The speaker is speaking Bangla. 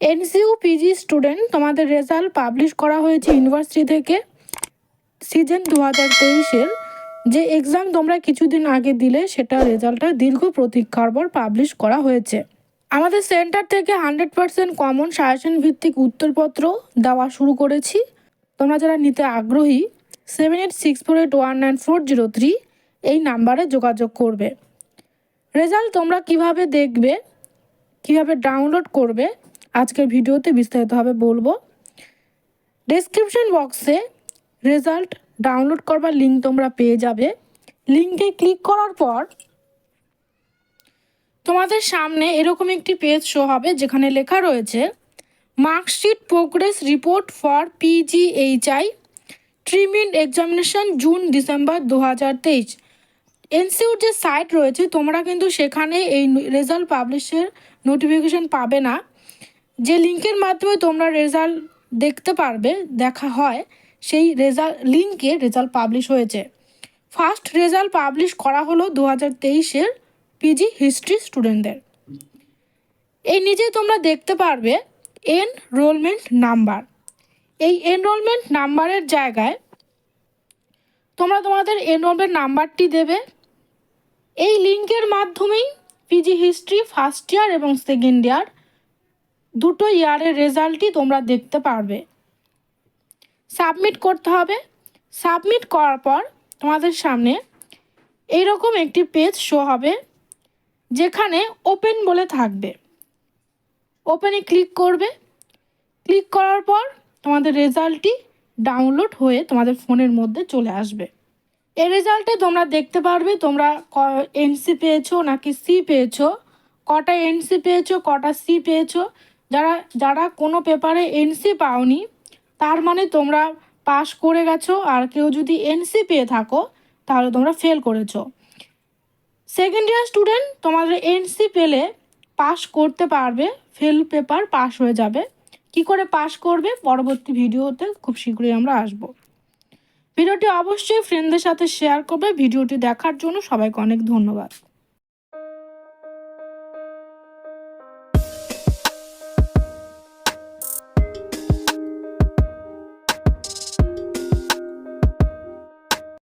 এনসিউ পিজি স্টুডেন্ট, তোমাদের রেজাল্ট পাবলিশ করা হয়েছে ইউনিভার্সিটি থেকে সিজন দু হাজার তেইশের। যে এক্সাম তোমরা কিছুদিন আগে দিলে, সেটা রেজাল্টটা দীর্ঘ প্রতীক্ষার পর পাবলিশ করা হয়েছে। আমাদের সেন্টার থেকে হান্ড্রেড পার্সেন্ট কমন সাজেশন ভিত্তিক উত্তরপত্র দেওয়া শুরু করেছি। তোমরা যারা নিতে আগ্রহী seven eight six four eight one nine four zero three এই নাম্বারে যোগাযোগ করবে। রেজাল্ট তোমরা কীভাবে দেখবে, কীভাবে ডাউনলোড করবে আজকের ভিডিওতে বিস্তারিতভাবে বলব। ডেসক্রিপশন বক্সে রেজাল্ট ডাউনলোড করবার লিঙ্ক তোমরা পেয়ে যাবে। লিঙ্কে ক্লিক করার পর তোমাদের সামনে এরকম একটি পেজ শো হবে যেখানে লেখা রয়েছে মার্কশিট প্রোগ্রেস রিপোর্ট ফর পিজিএইচআই ট্রিমিন এক্সামিনেশন জুন ডিসেম্বর দু হাজার তেইশ এনসিউর যে সাইট রয়েছে, তোমরা কিন্তু সেখানে এই রেজাল্ট পাবলিশের নোটিফিকেশন পাবে না। যে লিঙ্কের মাধ্যমে তোমরা রেজাল্ট দেখতে পারবে, দেখা হয়, সেই রেজাল্ট লিঙ্কে রেজাল্ট পাবলিশ হয়েছে। ফার্স্ট রেজাল্ট পাবলিশ করা হলো দু হাজার তেইশের পিজি হিস্ট্রি স্টুডেন্টদের। এই নিচে তোমরা দেখতে পারবে এনরোলমেন্ট নাম্বার। এই এনরোলমেন্ট নাম্বারের জায়গায় তোমরা তোমাদের এনরোলমেন্ট নাম্বারটি দেবে। এই লিঙ্কের মাধ্যমেই পিজি হিস্ট্রি ফার্স্ট ইয়ার এবং সেকেন্ড ইয়ার দুটো ইয়ারের রেজাল্টই তোমরা দেখতে পারবে। সাবমিট করতে হবে। সাবমিট করার পর তোমাদের সামনে এইরকম একটি পেজ শো হবে, যেখানে ওপেন বলে থাকবে। ওপেনে ক্লিক করবে। ক্লিক করার পর তোমাদের রেজাল্টটি ডাউনলোড হয়ে তোমাদের ফোনের মধ্যে চলে আসবে। এই রেজাল্টে তোমরা দেখতে পারবে তোমরা ক এনসি পেয়েছ নাকি সি পেয়েছ, কটা এনসি পেয়েছ, কটা সি পেয়েছ। যারা যারা কোনো পেপারে এনসি পাওনি, তার মানে তোমরা পাস করে গেছো, আর কেউ যদি এনসি পেয়ে থাকো, তাহলে তোমরা ফেল করেছ। সেকেন্ড ইয়ার স্টুডেন্ট তোমাদের এনসি পেলে পাস করতে পারবে ফেল পেপার পাস হয়ে যাবে। কি করে পাস করবে? পরবর্তী ভিডিওতে খুব শীঘ্রই আমরা আসব। ভিডিওটি অবশ্যই ফ্রেন্ডদের সাথে শেয়ার করবে। ভিডিওটি দেখার জন্য সবাইকে অনেক ধন্যবাদ।